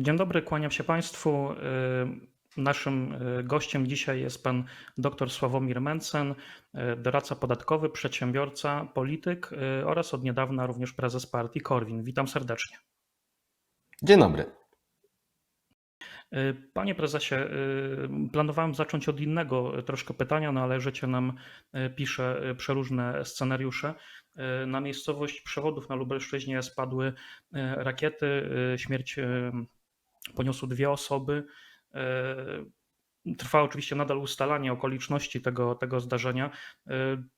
Dzień dobry, kłaniam się Państwu. Y, Naszym y, gościem dzisiaj jest pan dr Sławomir Mencen, y, doradca podatkowy, przedsiębiorca, polityk oraz od niedawna również prezes partii Korwin. Witam serdecznie. Dzień dobry. Panie prezesie, planowałem zacząć od innego troszkę pytania, no ale życie nam pisze przeróżne scenariusze. Na miejscowość przewodów na Lubelszczyźnie spadły rakiety. Śmierć poniosły dwie osoby. Trwa oczywiście nadal ustalanie okoliczności tego, tego zdarzenia.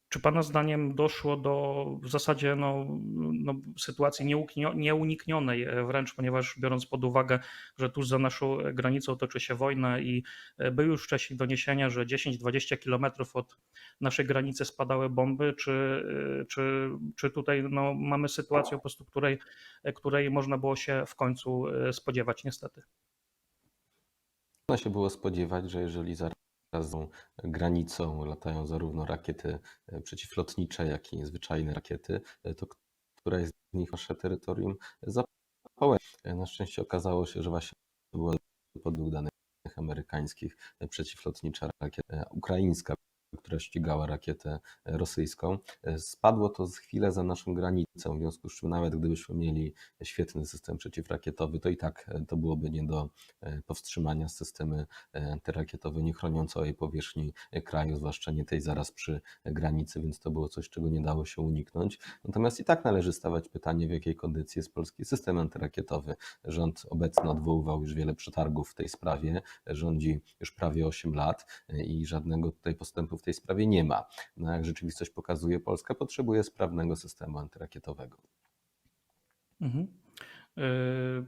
Czy Pana zdaniem doszło do w zasadzie no, no, sytuacji nieuniknionej wręcz, ponieważ biorąc pod uwagę, że tuż za naszą granicą toczy się wojna i były już wcześniej doniesienia, że 10-20 kilometrów od naszej granicy spadały bomby, czy, czy, czy tutaj no, mamy sytuację po prostu, której, której można było się w końcu spodziewać niestety? Można się było spodziewać, że jeżeli zaraz granicą latają zarówno rakiety e, przeciwlotnicze, jak i zwyczajne rakiety, e, to któraś z nich nasze terytorium zapałe. E, na szczęście okazało się, że właśnie była podług danych amerykańskich przeciwlotnicza rakieta ukraińska która ścigała rakietę rosyjską. Spadło to z chwilę za naszą granicą, w związku z czym nawet gdybyśmy mieli świetny system przeciwrakietowy, to i tak to byłoby nie do e, powstrzymania. Systemy e, antyrakietowe nie chronią całej powierzchni kraju, zwłaszcza nie tej zaraz przy granicy, więc to było coś, czego nie dało się uniknąć. Natomiast i tak należy stawiać pytanie, w jakiej kondycji jest polski system antyrakietowy. Rząd obecny odwoływał już wiele przetargów w tej sprawie, rządzi już prawie 8 lat e, i żadnego tutaj postępu w tej sprawie nie ma. No, jak rzeczywistość pokazuje, Polska potrzebuje sprawnego systemu antyrakietowego. Mhm. E,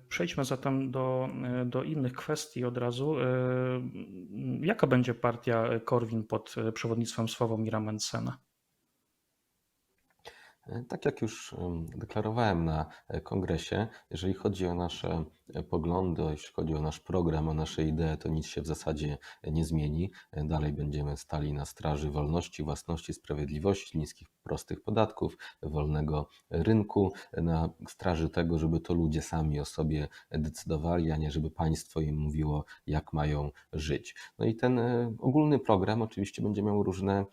przejdźmy zatem do, do innych kwestii od razu. E, jaka będzie partia Korwin pod przewodnictwem Sławomira Mencena? E, tak jak już deklarowałem na e, kongresie, jeżeli chodzi o nasze e, poglądy, jeśli chodzi o nasz program, o nasze idee, to nic się w zasadzie nie zmieni. Dalej będziemy stali na straży wolności, własności, sprawiedliwości, niskich, prostych podatków, wolnego rynku, na straży tego, żeby to ludzie sami o sobie decydowali, a nie żeby państwo im mówiło, jak mają żyć. No i ten ogólny program oczywiście będzie miał różne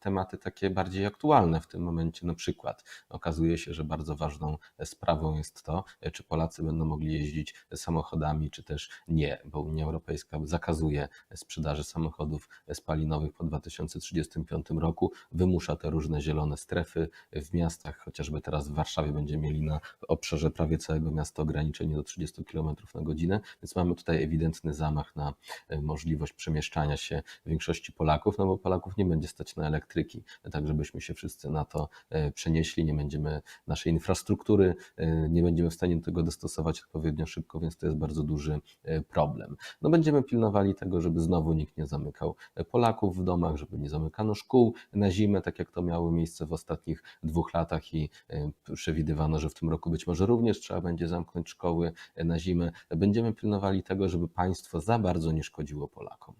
tematy takie bardziej aktualne w tym momencie na przykład okazuje się, że bardzo ważną sprawą jest to, czy Polacy będą mogli jeździć samochodami, czy też nie, bo Unia Europejska zakazuje sprzedaży samochodów spalinowych po 2035 roku, wymusza te różne zielone strefy w miastach, chociażby teraz w Warszawie będziemy mieli na obszarze prawie całego miasta ograniczenie do 30 km na godzinę, więc mamy tutaj ewidentny zamach na możliwość przemieszczania się większości Polaków, no bo Polaków nie będzie stać na elektryki, tak żebyśmy się wszyscy na to E, przenieśli, nie będziemy naszej infrastruktury, e, nie będziemy w stanie tego dostosować odpowiednio szybko, więc to jest bardzo duży e, problem. No będziemy pilnowali tego, żeby znowu nikt nie zamykał Polaków w domach, żeby nie zamykano szkół na zimę, tak jak to miało miejsce w ostatnich dwóch latach i przewidywano, że w tym roku być może również trzeba będzie zamknąć szkoły na zimę. Będziemy pilnowali tego, żeby państwo za bardzo nie szkodziło Polakom.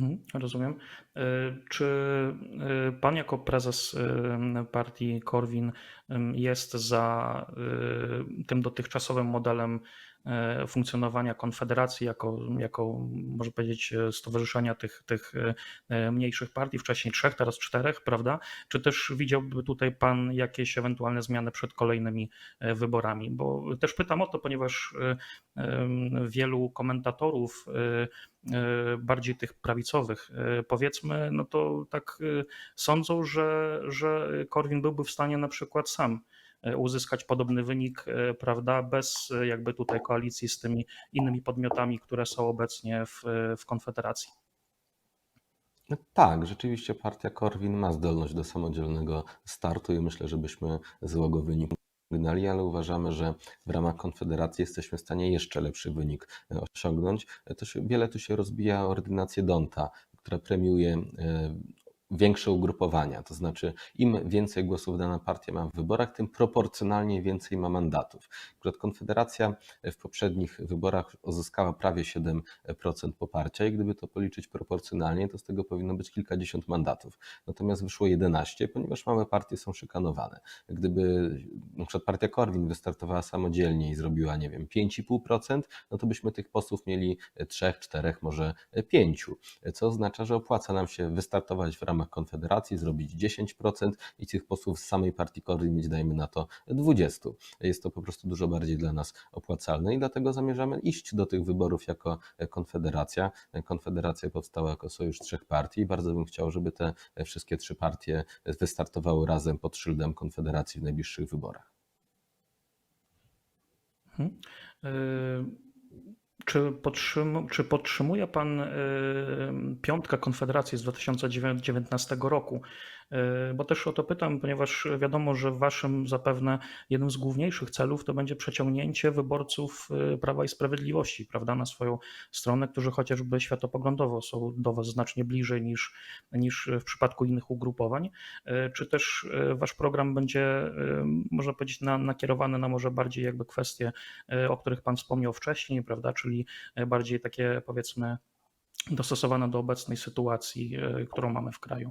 Mhm, rozumiem. E, czy e, pan jako prezes e, partii Korwin jest za tym dotychczasowym modelem funkcjonowania Konfederacji jako, jako może powiedzieć, e, stowarzyszenia tych, tych e, mniejszych partii, wcześniej trzech, teraz czterech, prawda? Czy też widziałby tutaj Pan jakieś ewentualne zmiany przed kolejnymi wyborami? Bo też pytam o to, ponieważ wielu komentatorów, bardziej tych prawicowych, powiedzmy, no to tak sądzą, że, że Korwin byłby w stanie na przykład sam E, uzyskać podobny wynik, e, prawda, bez e, jakby tutaj koalicji z tymi innymi podmiotami, które są obecnie w, w Konfederacji. No tak, rzeczywiście partia Korwin ma zdolność do samodzielnego startu i myślę, że byśmy złego wyniku wygnali, ale uważamy, że w ramach Konfederacji jesteśmy w stanie jeszcze lepszy wynik osiągnąć. To się, wiele tu się rozbija o ordynację Donta, która premiuje większe ugrupowania, to znaczy im więcej głosów dana partia ma w wyborach, tym proporcjonalnie więcej ma mandatów. Akurat Konfederacja w poprzednich wyborach uzyskała prawie 7% poparcia i gdyby to policzyć proporcjonalnie, to z tego powinno być kilkadziesiąt mandatów. Natomiast wyszło 11, ponieważ małe partie są szykanowane. Gdyby przykład partia Korwin wystartowała samodzielnie i zrobiła, nie wiem, 5,5%, no to byśmy tych posłów mieli 3, 4, może 5, co oznacza, że opłaca nam się wystartować w ramach Konfederacji, zrobić 10% i tych posłów z samej partii Korwin mieć, dajmy na to, 20. Jest to po prostu dużo bardziej dla nas opłacalne i dlatego zamierzamy iść do tych wyborów jako Konfederacja. Konfederacja powstała jako sojusz trzech partii bardzo bym chciał, żeby te wszystkie trzy partie wystartowały razem pod szyldem Konfederacji w najbliższych wyborach. Mhm. Y, Czy, podtrzym, czy podtrzymuje Pan y, piątkę Konfederacji z 2019 roku? Y, Bo też o to pytam, ponieważ wiadomo, że Waszym zapewne jednym z główniejszych celów to będzie przeciągnięcie wyborców y, Prawa i Sprawiedliwości, prawda, na swoją stronę, którzy chociażby światopoglądowo są do Was znacznie bliżej niż, niż w przypadku innych ugrupowań. Y, Czy też Wasz program będzie, można powiedzieć, na, nakierowany na może bardziej jakby kwestie, o których Pan wspomniał wcześniej, prawda, czyli bardziej takie powiedzmy dostosowane do obecnej sytuacji, którą mamy w kraju?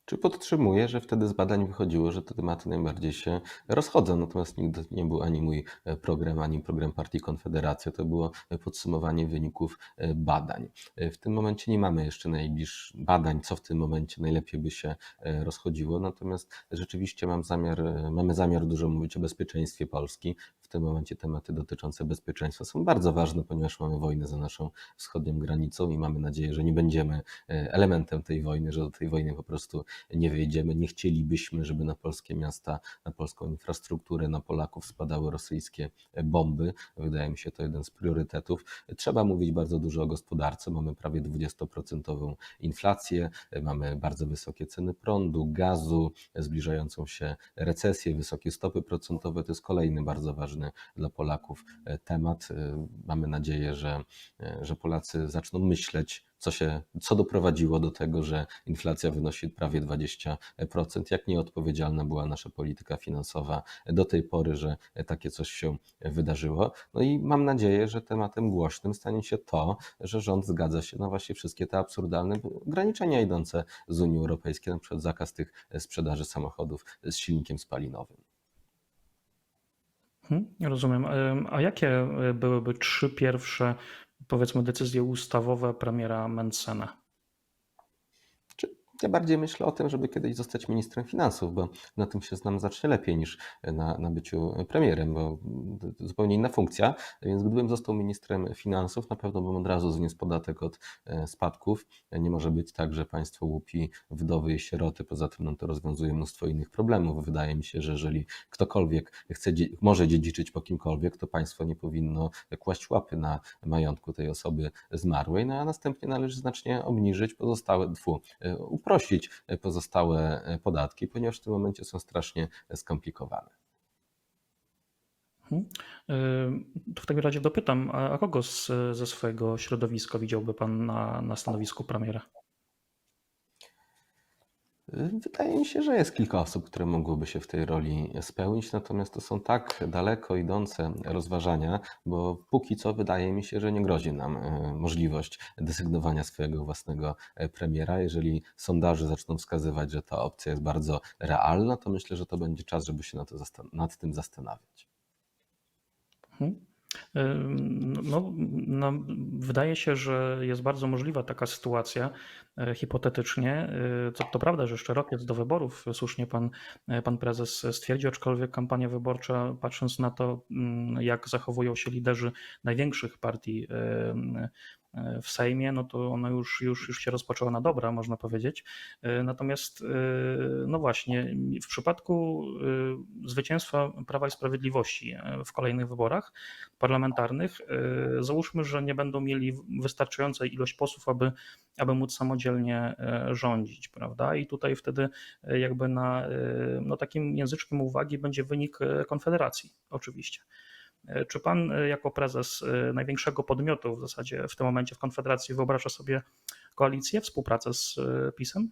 Czy podtrzymuję, że wtedy z badań wychodziło, że te tematy najbardziej się rozchodzą, natomiast nigdy nie był ani mój e, program, ani program partii Konfederacja, to było podsumowanie wyników e, badań. E, W tym momencie nie mamy jeszcze najbliższych badań, co w tym momencie najlepiej by się e, rozchodziło, natomiast rzeczywiście mam zamiar, e, mamy zamiar dużo mówić o bezpieczeństwie Polski. W tym momencie tematy dotyczące bezpieczeństwa są bardzo ważne, ponieważ mamy wojnę za naszą wschodnią granicą i mamy nadzieję, że nie będziemy e, elementem tej wojny, że do tej wojny po prostu nie wyjdziemy. Nie chcielibyśmy, żeby na polskie miasta, na polską infrastrukturę, na Polaków spadały rosyjskie bomby. Wydaje mi się to jeden z priorytetów. Trzeba mówić bardzo dużo o gospodarce. Mamy prawie 20% inflację, mamy bardzo wysokie ceny prądu, gazu, zbliżającą się recesję, wysokie stopy procentowe. To jest kolejny bardzo ważny dla Polaków temat. Mamy nadzieję, że, że Polacy zaczną myśleć, co, się, co doprowadziło do tego, że inflacja wynosi prawie 20%, jak nieodpowiedzialna była nasza polityka finansowa do tej pory, że takie coś się wydarzyło. No i mam nadzieję, że tematem głośnym stanie się to, że rząd zgadza się na właśnie wszystkie te absurdalne ograniczenia idące z Unii Europejskiej, na przykład zakaz tych sprzedaży samochodów z silnikiem spalinowym. Mhm, Rozumiem. A jakie y, byłyby trzy pierwsze, powiedzmy, decyzje ustawowe premiera Mencena? Ja bardziej myślę o tym, żeby kiedyś zostać ministrem finansów, bo na tym się znam znacznie lepiej niż na, na byciu premierem, bo zupełnie inna funkcja. Więc gdybym został ministrem finansów, na pewno bym od razu zniósł podatek od e, spadków. Nie może być tak, że państwo łupi wdowy i sieroty. Poza tym no, to rozwiązuje mnóstwo innych problemów. Wydaje mi się, że jeżeli ktokolwiek chce, może dziedziczyć po kimkolwiek, to państwo nie powinno kłaść łapy na majątku tej osoby zmarłej, no a następnie należy znacznie obniżyć pozostałe, tfu, e, uprościć pozostałe e, podatki, ponieważ w tym momencie są strasznie skomplikowane. Mhm. Ym, To w takim razie dopytam, a kogo z, ze swojego środowiska widziałby Pan na, na stanowisku premiera? Wydaje mi się, że jest kilka osób, które mogłyby się w tej roli spełnić, natomiast to są tak daleko idące rozważania, bo póki co wydaje mi się, że nie grozi nam e, możliwość desygnowania swojego własnego e, premiera. Jeżeli sondaże zaczną wskazywać, że ta opcja jest bardzo realna, to myślę, że to będzie czas, żeby się nad, tym zastanawiać. Mhm. Ym, No, no, wydaje się, że jest bardzo możliwa taka sytuacja, e, hipotetycznie. E, Co to prawda, że jeszcze rok jest do wyborów, słusznie pan, e, pan prezes stwierdził, aczkolwiek kampania wyborcza, patrząc na to, mm, jak zachowują się liderzy największych partii e, w Sejmie, no to ona już, już, już się rozpoczęła na dobra, można powiedzieć. E, Natomiast, e, no właśnie, w przypadku e, zwycięstwa Prawa i Sprawiedliwości e, w kolejnych wyborach parlamentarnych, e, załóżmy, że nie będą mieli wystarczającej ilość posłów, aby, aby móc samodzielnie e, rządzić, prawda? I tutaj wtedy e, jakby na e, no takim języczkiem uwagi będzie wynik e, Konfederacji, oczywiście. Czy pan e, jako prezes e, największego podmiotu w zasadzie w tym momencie w Konfederacji wyobraża sobie koalicję, współpracę z e, PiSem?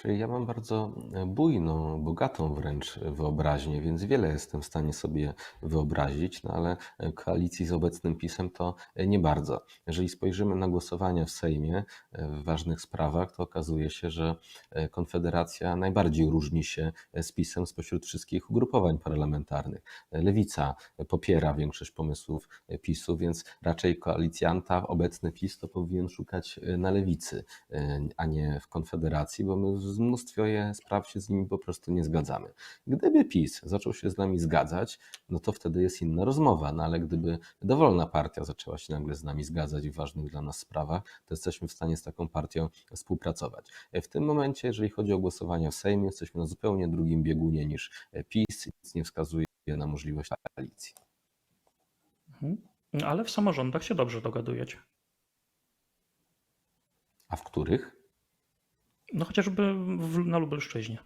Czyli ja mam bardzo e, bujną, bogatą wręcz wyobraźnię, więc wiele jestem w stanie sobie wyobrazić, no ale e, koalicji z obecnym PiSem to e, nie bardzo. Jeżeli spojrzymy na głosowania w Sejmie w ważnych sprawach, to okazuje się, że Konfederacja najbardziej różni się z PiSem spośród wszystkich ugrupowań parlamentarnych. Lewica popiera większość pomysłów PiSu, więc raczej koalicjanta obecny PiS to powinien szukać na lewicy, a nie w Konfederacji, bo my w mnóstwie spraw się z nimi po prostu nie zgadzamy. Gdyby PiS zaczął się z nami zgadzać, no to wtedy jest inna rozmowa, no ale gdyby dowolna partia zaczęła się nagle z nami zgadzać w ważnych dla nas sprawach, to jesteśmy w stanie z taką partią współpracować. W tym momencie, jeżeli chodzi o głosowania w Sejmie, jesteśmy na zupełnie drugim biegunie niż PiS, nic nie wskazuje na możliwość koalicji. Mhm. Ale w samorządach się dobrze dogadujecie. A w których? No chociażby w, na Lubelszczyźnie.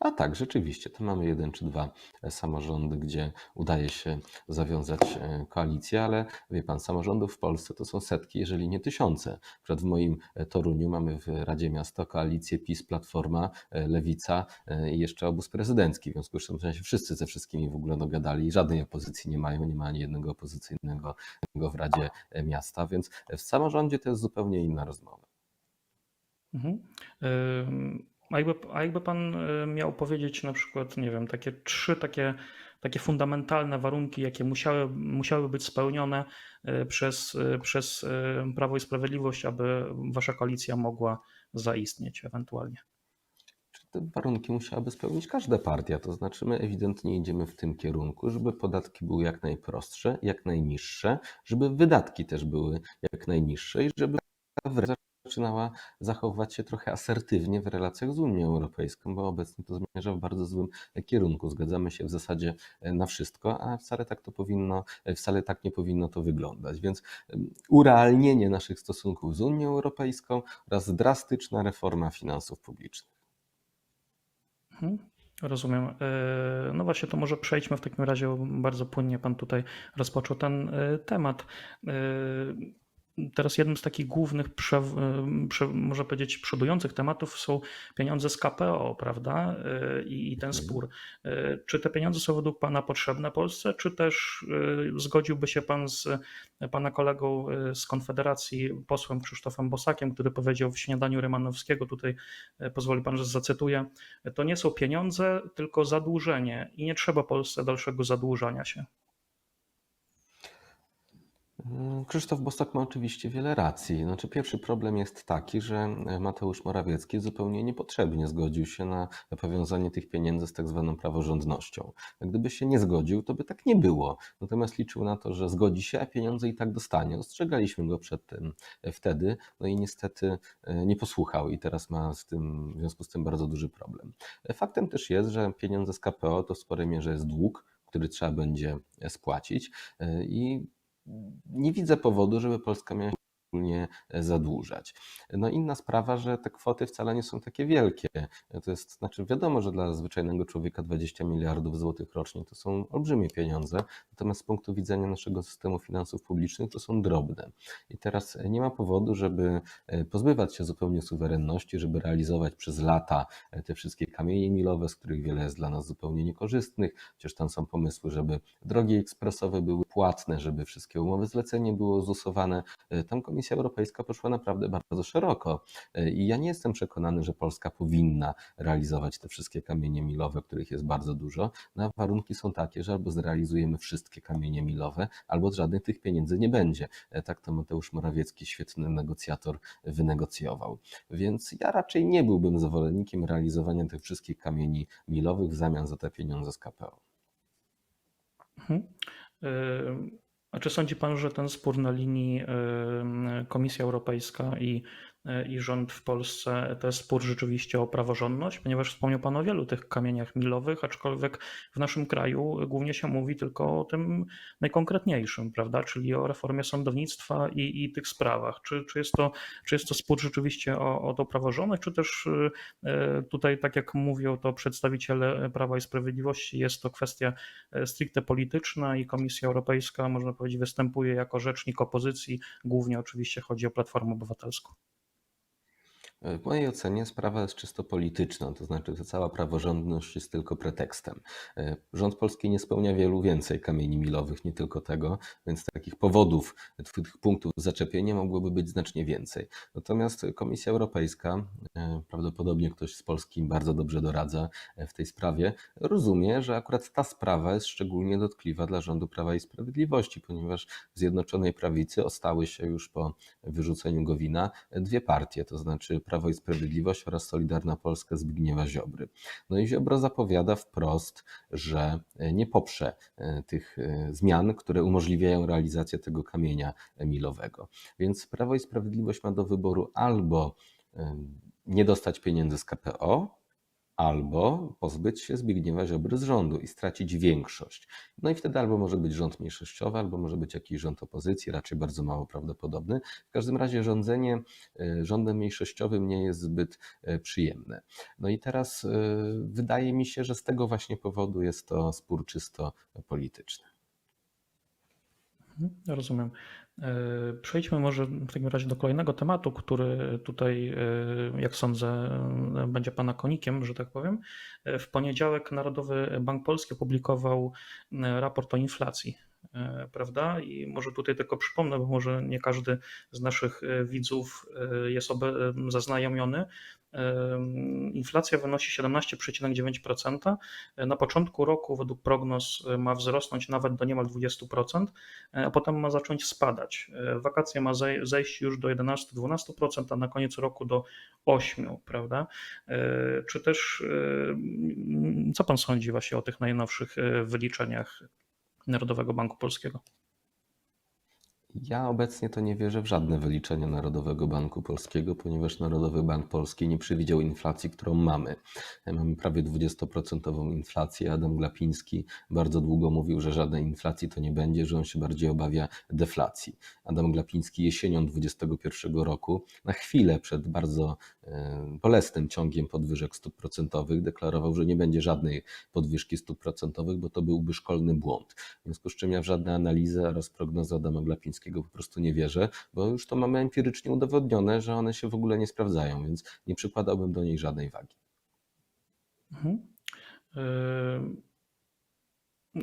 A tak, rzeczywiście, to mamy jeden czy dwa samorządy, gdzie udaje się zawiązać e, koalicję, ale wie pan, samorządów w Polsce to są setki, jeżeli nie tysiące. Przed w moim e, Toruniu mamy w Radzie Miasta koalicję PiS, Platforma, e, Lewica i jeszcze obóz prezydencki. W związku z czym się wszyscy ze wszystkimi w ogóle dogadali i żadnej opozycji nie mają, nie ma ani jednego opozycyjnego w Radzie Miasta, więc w samorządzie to jest zupełnie inna rozmowa. Mhm. A jakby, a jakby pan miał powiedzieć na przykład, nie wiem, takie trzy takie, takie fundamentalne warunki, jakie musiały, musiały być spełnione y, przez, y, przez Prawo i Sprawiedliwość, aby wasza koalicja mogła zaistnieć ewentualnie. Te warunki musiałaby spełnić każda partia, to znaczy my ewidentnie idziemy w tym kierunku, żeby podatki były jak najprostsze, jak najniższe, żeby wydatki też były jak najniższe i żeby zaczynała zachowywać się trochę asertywnie w relacjach z Unią Europejską, bo obecnie to zmierza w bardzo złym kierunku. Zgadzamy się w zasadzie na wszystko, a wcale tak to powinno, wcale tak nie powinno to wyglądać. Więc urealnienie naszych stosunków z Unią Europejską oraz drastyczna reforma finansów publicznych. Mhm. Rozumiem. Y, No właśnie, to może przejdźmy w takim razie, bardzo płynnie Pan tutaj rozpoczął ten temat. Teraz jednym z takich głównych, prze, y, prze, można powiedzieć, przodujących tematów są pieniądze z KPO, prawda? Y, I, i ten Mhm. spór. Y, Czy te pieniądze są według Pana potrzebne Polsce, czy też zgodziłby się Pan z Pana kolegą z Konfederacji, posłem Krzysztofem Bosakiem, który powiedział w śniadaniu Rymanowskiego, tutaj pozwoli Pan, że zacytuję, to nie są pieniądze, tylko zadłużenie i nie trzeba Polsce dalszego zadłużania się. Mm, Krzysztof Bosak ma oczywiście wiele racji. Znaczy, pierwszy problem jest taki, że e, Mateusz Morawiecki zupełnie niepotrzebnie zgodził się na powiązanie tych pieniędzy z tak zwaną praworządnością. Gdyby się nie zgodził, to by tak nie było. Natomiast liczył na to, że zgodzi się, a pieniądze i tak dostanie. Ostrzegaliśmy go przed tym e, wtedy, no i niestety e, nie posłuchał i teraz ma z tym, w związku z tym bardzo duży problem. Faktem też jest, że pieniądze z KPO to w sporej mierze jest dług, który trzeba będzie spłacić i nie widzę powodu, żeby Polska miała się szczególnie zadłużać. No inna sprawa, że te kwoty wcale nie są takie wielkie. To jest, znaczy wiadomo, że dla zwyczajnego człowieka 20 miliardów złotych rocznie to są olbrzymie pieniądze, natomiast z punktu widzenia naszego systemu finansów publicznych to są drobne. I teraz nie ma powodu, żeby pozbywać się zupełnie suwerenności, żeby realizować przez lata te wszystkie kamienie milowe, z których wiele jest dla nas zupełnie niekorzystnych, chociaż tam są pomysły, żeby drogi ekspresowe były płatne, żeby wszystkie umowy zlecenie było zusowane. Tam Komisja Europejska poszła naprawdę bardzo szeroko i ja nie jestem przekonany, że Polska powinna realizować te wszystkie kamienie milowe, których jest bardzo dużo. No, warunki są takie, że albo zrealizujemy wszystkie kamienie milowe, albo żadnych tych pieniędzy nie będzie. Tak to Mateusz Morawiecki, świetny negocjator, wynegocjował. Więc ja raczej nie byłbym zwolennikiem realizowania tych wszystkich kamieni milowych w zamian za te pieniądze z KPO. Mhm. Y, A czy sądzi Pan, że ten spór na linii Komisja Europejska i i rząd w Polsce to jest spór rzeczywiście o praworządność, ponieważ wspomniał Pan o wielu tych kamieniach milowych, aczkolwiek w naszym kraju głównie się mówi tylko o tym najkonkretniejszym, prawda, czyli o reformie sądownictwa i, i tych sprawach. Czy, czy, jest to, czy jest to spór rzeczywiście o, o to praworządność, czy też e, tutaj, tak jak mówią to przedstawiciele Prawa i Sprawiedliwości, jest to kwestia e, stricte polityczna i Komisja Europejska, można powiedzieć, występuje jako rzecznik opozycji, głównie oczywiście chodzi o Platformę Obywatelską. W mojej ocenie sprawa jest czysto polityczna, to znaczy, że cała praworządność jest tylko pretekstem. Rząd polski nie spełnia wielu więcej kamieni milowych, nie tylko tego, więc takich powodów, tych punktów zaczepienia mogłoby być znacznie więcej. Natomiast Komisja Europejska, e, prawdopodobnie ktoś z Polski bardzo dobrze doradza e, w tej sprawie, rozumie, że akurat ta sprawa jest szczególnie dotkliwa dla rządu Prawa i Sprawiedliwości, ponieważ w Zjednoczonej Prawicy ostały się już po wyrzuceniu Gowina dwie partie, to znaczy Prawo i Sprawiedliwość oraz Solidarna Polska Zbigniewa Ziobry. No i Ziobro zapowiada wprost, że nie poprze e, tych e, zmian, które umożliwiają realizację tego kamienia milowego. Więc Prawo i Sprawiedliwość ma do wyboru albo e, nie dostać pieniędzy z KPO, albo pozbyć się Zbigniewa Ziobry z rządu i stracić większość. No i wtedy albo może być rząd mniejszościowy, albo może być jakiś rząd opozycji, raczej bardzo mało prawdopodobny. W każdym razie rządzenie e, rządem mniejszościowym nie jest zbyt e, przyjemne. No i teraz e, wydaje mi się, że z tego właśnie powodu jest to spór czysto polityczny. Mhm, rozumiem. E, przejdźmy może w takim razie do kolejnego tematu, który tutaj, e, jak sądzę, będzie Pana konikiem, że tak powiem. E, w poniedziałek Narodowy Bank Polski opublikował raport o inflacji, prawda? I może tutaj tylko przypomnę, bo może nie każdy z naszych widzów jest zaznajomiony. Inflacja wynosi 17,9%. Na początku roku, według prognoz, ma wzrosnąć nawet do niemal 20%, a potem ma zacząć spadać. Wakacje ma zejść już do 11-12%, a na koniec roku do 8%, prawda? Czy też, co pan sądzi właśnie o tych najnowszych wyliczeniach Narodowego Banku Polskiego? Ja obecnie to nie wierzę w żadne wyliczenia Narodowego Banku Polskiego, ponieważ Narodowy Bank Polski nie przewidział inflacji, którą mamy. Mamy prawie 20% inflację. Adam Glapiński bardzo długo mówił, że żadnej inflacji to nie będzie, że on się bardziej obawia deflacji. Adam Glapiński jesienią 2021 roku, na chwilę przed bardzo e, bolesnym ciągiem podwyżek stóp procentowych, deklarował, że nie będzie żadnej podwyżki stóp procentowych, bo to byłby szkolny błąd. W związku z czym ja w żadne analizy oraz prognozy Adama Glapińskiego po prostu nie wierzę, bo już to mamy empirycznie udowodnione, że one się w ogóle nie sprawdzają, więc nie przykładałbym do niej żadnej wagi. Mhm.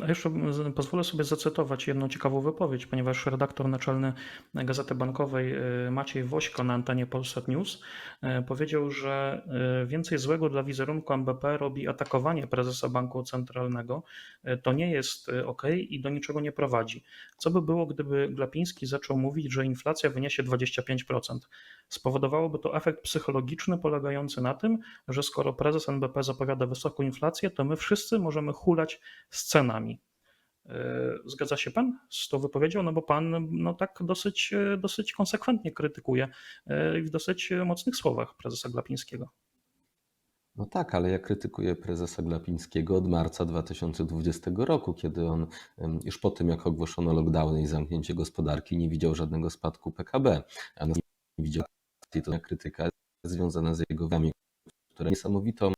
A jeszcze pozwolę sobie zacytować jedną ciekawą wypowiedź, ponieważ redaktor naczelny Gazety Bankowej y, Maciej Wośko na antenie Polsat News y, powiedział, że y, więcej złego dla wizerunku MBP robi atakowanie prezesa Banku Centralnego. To nie jest ok i do niczego nie prowadzi. Co by było, gdyby Glapiński zaczął mówić, że inflacja wyniesie 25%? Spowodowałoby to efekt psychologiczny polegający na tym, że skoro prezes NBP zapowiada wysoką inflację, to my wszyscy możemy hulać z cenami. E, zgadza się pan z tą wypowiedzią? No bo pan no tak dosyć, dosyć konsekwentnie krytykuje e, w dosyć mocnych słowach prezesa Glapińskiego. No tak, ale ja krytykuję prezesa Glapińskiego od marca 2020 roku, kiedy on już po tym, jak ogłoszono lockdowny i zamknięcie gospodarki, nie widział żadnego spadku PKB, a nie widział to krytyka związana z jego wami, które niesamowitą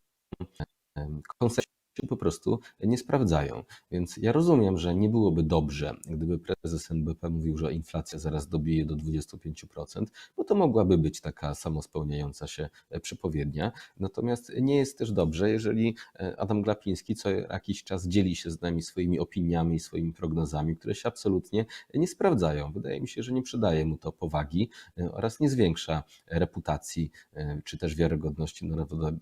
konsekwencją po prostu nie sprawdzają. Więc ja rozumiem, że nie byłoby dobrze, gdyby prezes NBP mówił, że inflacja zaraz dobije do 25%, bo to mogłaby być taka samospełniająca się przepowiednia. Natomiast nie jest też dobrze, jeżeli Adam Glapiński co jakiś czas dzieli się z nami swoimi opiniami i swoimi prognozami, które się absolutnie nie sprawdzają. Wydaje mi się, że nie przydaje mu to powagi oraz nie zwiększa reputacji czy też wiarygodności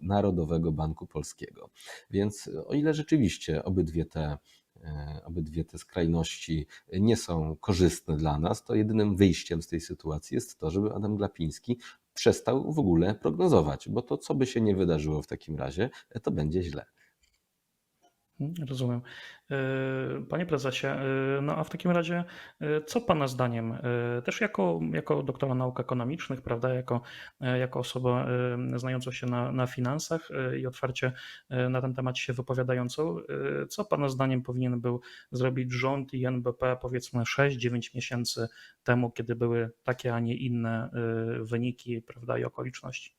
Narodowego Banku Polskiego. Więc o ile rzeczywiście obydwie te, e, obydwie te skrajności nie są korzystne dla nas, to jedynym wyjściem z tej sytuacji jest to, żeby Adam Glapiński przestał w ogóle prognozować, bo to, co by się nie wydarzyło w takim razie, to będzie źle. Rozumiem. E, Panie prezesie, e, no a w takim razie, e, co pana zdaniem, też jako, jako doktora nauk ekonomicznych, prawda, jako, jako osoba znająca się na, na finansach i otwarcie na ten temat się wypowiadającą, co pana zdaniem powinien był zrobić rząd i NBP powiedzmy 6-9 miesięcy temu, kiedy były takie, a nie inne wyniki, prawda, i okoliczności?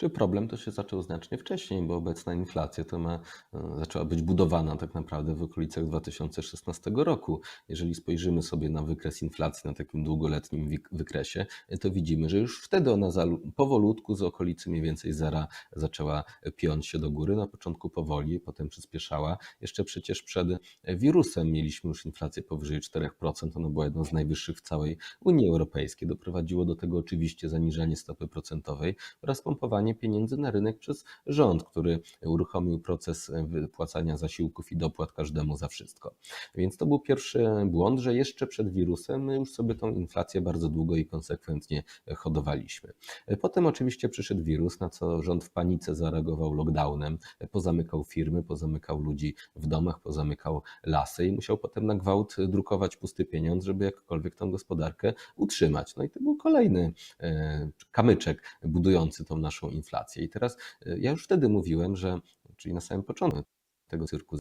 Czy problem to się zaczął znacznie wcześniej, bo obecna inflacja to ma, e, zaczęła być budowana tak naprawdę w okolicach 2016 roku. Jeżeli spojrzymy sobie na wykres inflacji na takim długoletnim wykresie, e, to widzimy, że już wtedy ona powolutku z okolicy mniej więcej zera zaczęła piąć się do góry. Na początku powoli, potem przyspieszała. Jeszcze przecież przed wirusem mieliśmy już inflację powyżej 4%. Ona była jedną z najwyższych w całej Unii Europejskiej. Doprowadziło do tego oczywiście zaniżanie stopy procentowej oraz pompowanie pieniędzy na rynek przez rząd, który uruchomił proces wypłacania zasiłków i dopłat każdemu za wszystko. Więc to był pierwszy błąd, że jeszcze przed wirusem my już sobie tą inflację bardzo długo i konsekwentnie hodowaliśmy. Potem oczywiście przyszedł wirus, na co rząd w panice zareagował lockdownem, pozamykał firmy, pozamykał ludzi w domach, pozamykał lasy i musiał potem na gwałt drukować pusty pieniądz, żeby jakkolwiek tą gospodarkę utrzymać. No i to był kolejny e, kamyczek budujący tą naszą inflację. I teraz e, ja już wtedy mówiłem, że, czyli na samym początku tego cyrku z-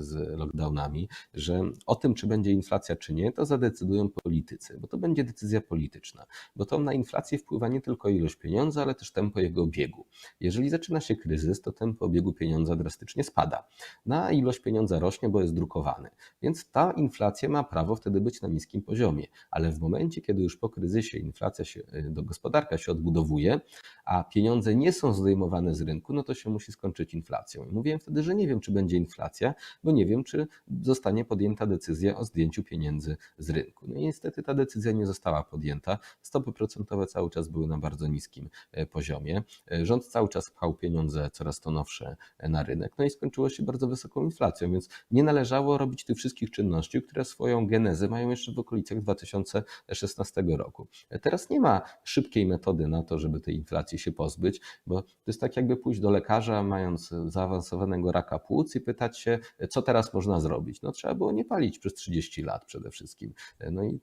z lockdownami, że o tym, czy będzie inflacja, czy nie, to zadecydują politycy, bo to będzie decyzja polityczna, bo to na inflację wpływa nie tylko ilość pieniądza, ale też tempo jego obiegu. Jeżeli zaczyna się kryzys, to tempo obiegu pieniądza drastycznie spada. Na ilość pieniądza rośnie, bo jest drukowany. Więc ta inflacja ma prawo wtedy być na niskim poziomie, ale w momencie, kiedy już po kryzysie inflacja się, y, do gospodarka się odbudowuje, a pieniądze nie są zdejmowane z rynku, no to się musi skończyć inflacją. I mówiłem wtedy, że nie wiem, czy będzie inflacja, bo nie wiem, czy zostanie podjęta decyzja o zdjęciu pieniędzy z rynku. No i niestety ta decyzja nie została podjęta. Stopy procentowe cały czas były na bardzo niskim e, poziomie. E, Rząd cały czas pchał pieniądze coraz to nowsze e, na rynek, no i skończyło się bardzo wysoką inflacją, więc nie należało robić tych wszystkich czynności, które swoją genezę mają jeszcze w okolicach 2016 roku. Teraz nie ma szybkiej metody na to, żeby tej inflacji się pozbyć, bo to jest tak jakby pójść do lekarza, mając zaawansowanego raka płuc i pytać się, co teraz można zrobić. No trzeba było nie palić przez 30 lat przede wszystkim. No i y,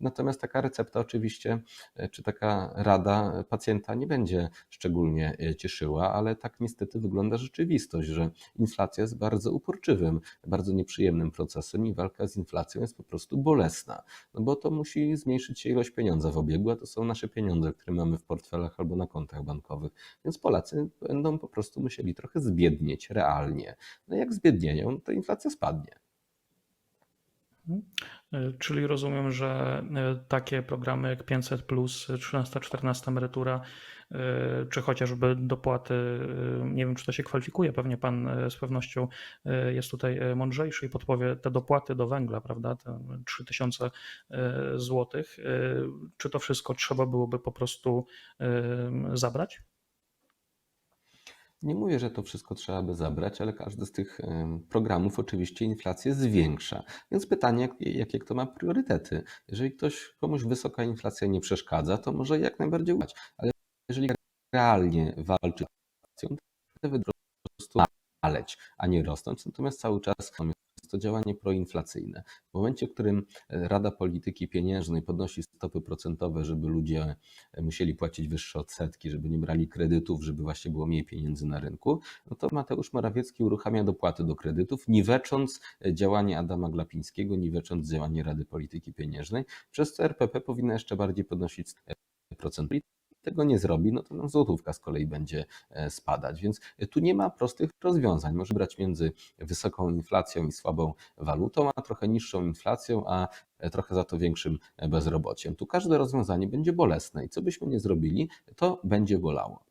natomiast taka recepta oczywiście, y, czy taka rada pacjenta nie będzie szczególnie y, cieszyła, ale tak niestety wygląda rzeczywistość, że inflacja jest bardzo uporczywym, bardzo nieprzyjemnym procesem i walka z inflacją jest po prostu bolesna, no bo to musi zmniejszyć się ilość pieniądza w obiegu, a to są nasze pieniądze, które mamy w portfelach albo na kontach bankowych, więc Polacy będą po prostu musieli trochę zbiednieć realnie. No jak zbiednieją, to inflacja spadnie. E, Czyli rozumiem, że e, takie programy jak 500, 13, 14 emerytura, e, czy chociażby dopłaty, nie wiem, czy to się kwalifikuje, pewnie pan z pewnością jest tutaj mądrzejszy i podpowie te dopłaty do węgla, prawda, te 3000 złotych, e, czy to wszystko trzeba byłoby po prostu zabrać? Nie mówię, że to wszystko trzeba by zabrać, ale każdy z tych programów oczywiście inflację zwiększa. Więc pytanie, jak- jakie kto ma priorytety. Jeżeli ktoś, komuś wysoka inflacja nie przeszkadza, to może jak najbardziej ułać. Ale jeżeli realnie walczy z inflacją, to powinny po prostu maleć, a nie rosnąć. Natomiast cały czas to działanie proinflacyjne. W momencie, w którym e, Rada Polityki Pieniężnej podnosi stopy procentowe, żeby ludzie e, musieli płacić wyższe odsetki, żeby nie brali kredytów, żeby właśnie było mniej pieniędzy na rynku, no to Mateusz Morawiecki uruchamia dopłaty do kredytów, niwecząc e, działanie Adama Glapińskiego, niwecząc działanie Rady Polityki Pieniężnej, przez co RPP powinna jeszcze bardziej podnosić procent. Tego nie zrobi, no to nam złotówka z kolei będzie e, spadać. Więc tu nie ma prostych rozwiązań. Może brać między wysoką inflacją i słabą walutą, a trochę niższą inflacją, a e, trochę za to większym e, bezrobociem. Tu każde rozwiązanie będzie bolesne i co byśmy nie zrobili, to będzie bolało.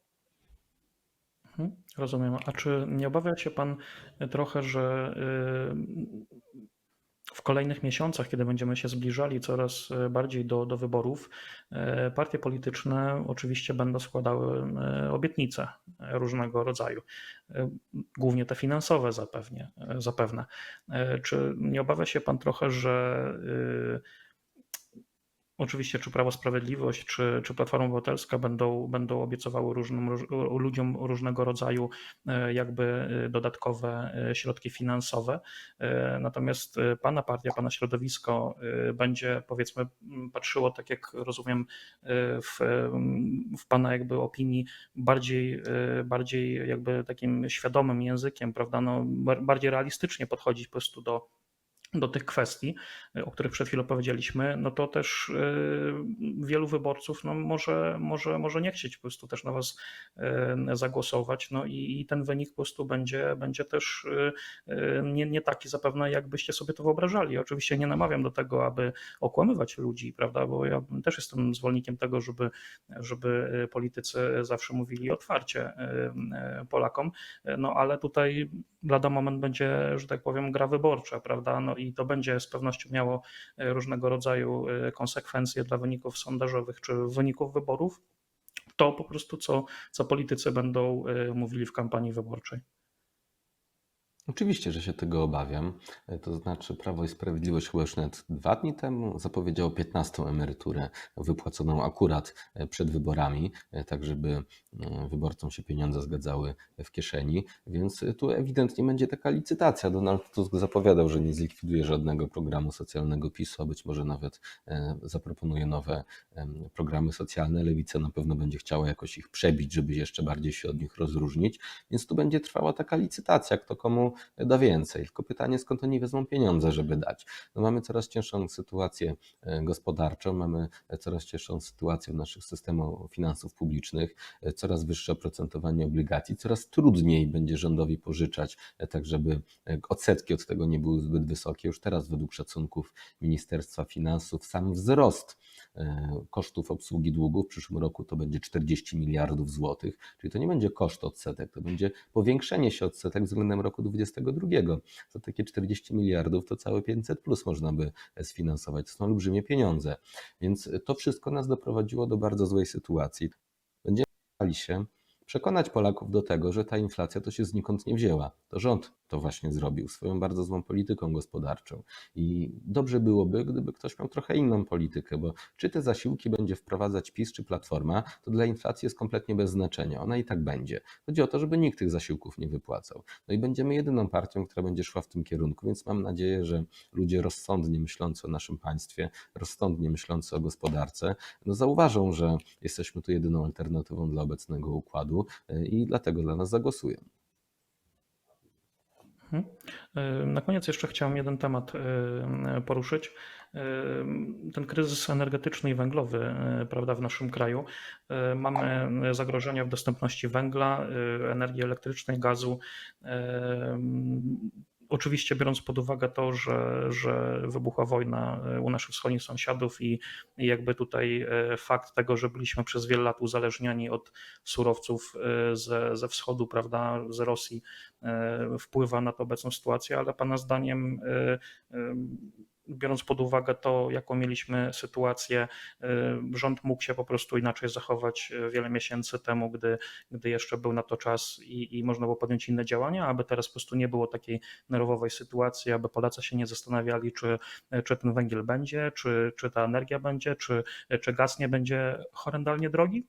Mhm, Rozumiem. A czy nie obawia się Pan trochę, że y, w kolejnych miesiącach, kiedy będziemy się zbliżali coraz y, bardziej do, do wyborów, y, partie polityczne oczywiście będą składały y, obietnice różnego rodzaju, głównie te finansowe zapewnie, zapewne. Czy nie obawia się Pan trochę, że Oczywiście, czy Prawo Sprawiedliwość, czy, czy Platforma Obywatelska będą, będą obiecowały różnym, róż- ludziom różnego rodzaju e, jakby e, dodatkowe e, środki finansowe. Natomiast Pana partia, Pana środowisko będzie powiedzmy patrzyło, tak jak rozumiem, w, w Pana jakby opinii bardziej, bardziej jakby takim świadomym językiem, prawda, no, bar- bardziej realistycznie podchodzić po prostu do do tych kwestii, o których przed chwilą powiedzieliśmy, no to też y, wielu wyborców no może, może, może nie chcieć po prostu też na was y, zagłosować, no i, ten wynik po prostu będzie, będzie też y, y, nie, nie taki zapewne, jakbyście sobie to wyobrażali. Oczywiście nie namawiam do tego, aby okłamywać ludzi, prawda, bo ja też jestem zwolennikiem tego, żeby, żeby politycy zawsze mówili otwarcie y, y, Polakom, no ale tutaj lada moment będzie, że tak powiem, gra wyborcza, prawda? No i to będzie z pewnością miało e, różnego rodzaju e, konsekwencje dla wyników sondażowych czy wyników wyborów. To po prostu, co, co politycy będą e, mówili w kampanii wyborczej. Oczywiście, że się tego obawiam. E, To znaczy, Prawo i Sprawiedliwość chyba już nawet dwa dni temu zapowiedziało 15 emeryturę wypłaconą akurat e, przed wyborami, e, tak żeby wyborcom się pieniądze zgadzały w kieszeni. Więc tu ewidentnie będzie taka licytacja. Donald Tusk zapowiadał, że nie zlikwiduje żadnego programu socjalnego PiSu, a być może nawet zaproponuje nowe programy socjalne. Lewica na pewno będzie chciała jakoś ich przebić, żeby jeszcze bardziej się od nich rozróżnić. Więc tu będzie trwała taka licytacja, kto komu da więcej. Tylko pytanie, skąd oni wezmą pieniądze, żeby dać. No mamy coraz cięższą sytuację e, gospodarczą, mamy coraz cięższą sytuację w naszych systemach finansów publicznych, e, coraz wyższe oprocentowanie obligacji, coraz trudniej będzie rządowi pożyczać, e, tak żeby odsetki od tego nie były zbyt wysokie. Już teraz według szacunków Ministerstwa Finansów sam wzrost kosztów obsługi długu w przyszłym roku to będzie 40 miliardów złotych, czyli to nie będzie koszt odsetek, to będzie powiększenie się odsetek względem roku 2022. Za takie 40 miliardów to całe 500 plus można by sfinansować. To są olbrzymie pieniądze. Więc to wszystko nas doprowadziło do bardzo złej sytuacji. Będziemy starali się przekonać Polaków do tego, że ta inflacja to się znikąd nie wzięła. To rząd to właśnie zrobił swoją bardzo złą polityką gospodarczą. I dobrze byłoby, gdyby ktoś miał trochę inną politykę, bo czy te zasiłki będzie wprowadzać PiS czy Platforma, to dla inflacji jest kompletnie bez znaczenia. Ona i tak będzie. Chodzi o to, żeby nikt tych zasiłków nie wypłacał. No i będziemy jedyną partią, która będzie szła w tym kierunku, więc mam nadzieję, że ludzie rozsądnie myślący o naszym państwie, rozsądnie myślący o gospodarce, no zauważą, że jesteśmy tu jedyną alternatywą dla obecnego układu y, i dlatego dla nas zagłosują. Mhm. E, Na koniec jeszcze chciałem jeden temat e, poruszyć. E, Ten kryzys energetyczny i węglowy prawda, w naszym kraju. Mamy zagrożenia w dostępności węgla, energii elektrycznej, gazu. Oczywiście biorąc pod uwagę to, że, że wybuchła wojna e, u naszych wschodnich sąsiadów i jakby tutaj e, fakt tego, że byliśmy przez wiele lat uzależniani od surowców e, ze, ze wschodu, prawda, z Rosji, wpływa na tę obecną sytuację, ale Pana zdaniem, biorąc pod uwagę to, jaką mieliśmy sytuację, e, rząd mógł się po prostu inaczej zachować e, wiele miesięcy temu, gdy, gdy jeszcze był na to czas i, i można było podjąć inne działania, aby teraz po prostu nie było takiej nerwowej sytuacji, aby Polacy się nie zastanawiali, czy, czy ten węgiel będzie, czy, czy ta energia będzie, czy, czy gaz nie będzie horrendalnie drogi?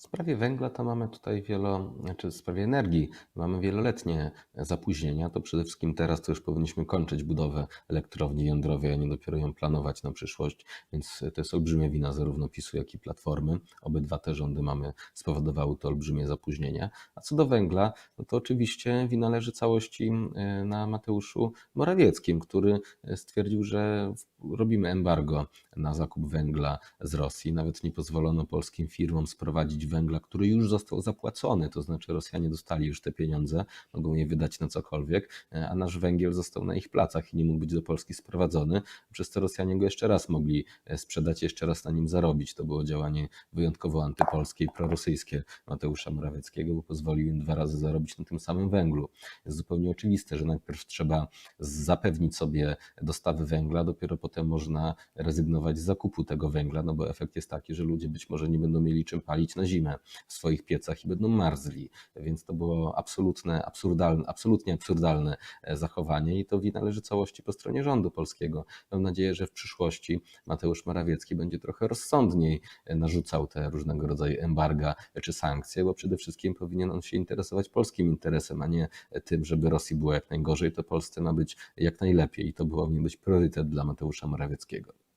W sprawie węgla to mamy tutaj wielo, znaczy w sprawie energii mamy wieloletnie zapóźnienia. To przede wszystkim teraz to już powinniśmy kończyć budowę elektrowni jądrowej, a nie dopiero ją planować na przyszłość, więc to jest olbrzymia wina zarówno PiSu, jak i Platformy. Obydwa te rządy mamy, spowodowały to olbrzymie zapóźnienia. A co do węgla, no to oczywiście wina leży całości e, na Mateuszu Morawieckim, który stwierdził, że robimy embargo na zakup węgla z Rosji. Nawet nie pozwolono polskim firmom sprowadzić węgla, który już został zapłacony, to znaczy Rosjanie dostali już te pieniądze, mogą je wydać na cokolwiek, a nasz węgiel został na ich placach i nie mógł być do Polski sprowadzony, przez co Rosjanie go jeszcze raz mogli sprzedać, jeszcze raz na nim zarobić. To było działanie wyjątkowo antypolskie i prorosyjskie Mateusza Morawieckiego, bo pozwolił im dwa razy zarobić na tym samym węglu. Jest zupełnie oczywiste, że najpierw trzeba zapewnić sobie dostawy węgla, dopiero potem można rezygnować z zakupu tego węgla, no bo efekt jest taki, że ludzie być może nie będą mieli czym palić na zimę. Zimę w swoich piecach i będą marzli. Więc to było absolutne, absurdalne, absolutnie absurdalne e, zachowanie i to wina leży całości po stronie rządu polskiego. Mam nadzieję, że w przyszłości Mateusz Morawiecki będzie trochę rozsądniej e, narzucał te różnego rodzaju embarga czy sankcje, bo przede wszystkim powinien on się interesować polskim interesem, a nie tym, żeby Rosji było jak najgorzej, to Polsce ma być jak najlepiej i to powinien być priorytet dla Mateusza Morawieckiego.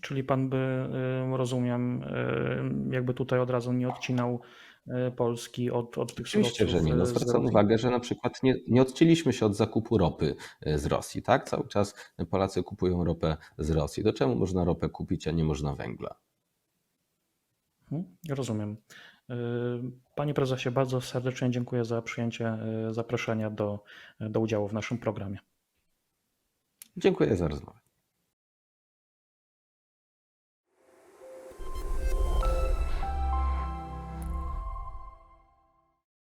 Czyli pan by, y, rozumiem, y, jakby tutaj od razu nie odcinał y, Polski od, od tych Oczywiście, że nie. No, zwracam uwagę, że na przykład nie, nie odcięliśmy się od zakupu ropy z Rosji, tak? Cały czas Polacy kupują ropę z Rosji. To czemu można ropę kupić, a nie można węgla? Mhm, Rozumiem. Panie prezesie, bardzo serdecznie dziękuję za przyjęcie zaproszenia do, do udziału w naszym programie. Dziękuję za rozmowę.